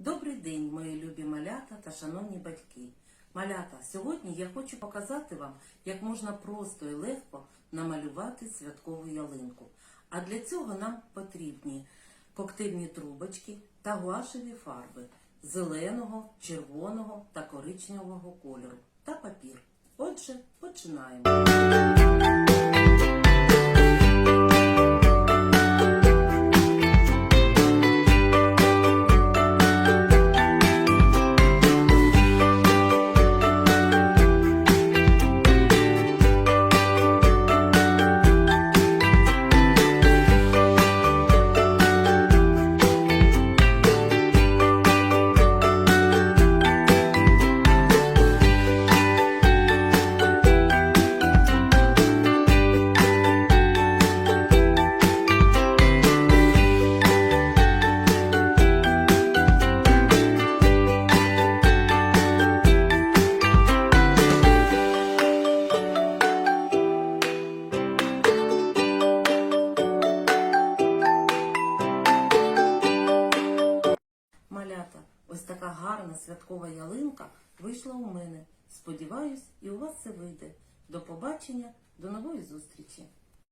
Добрий день, мої любі малята та шановні батьки. Малята, сьогодні я хочу показати вам, як можна просто і легко намалювати святкову ялинку. А для цього нам потрібні коктейльні трубочки та гуашеві фарби зеленого, червоного та коричневого кольору та папір. Отже, починаємо. Малята, ось така гарна святкова ялинка вийшла у мене. Сподіваюсь, і у вас це вийде. До побачення, до нової зустрічі!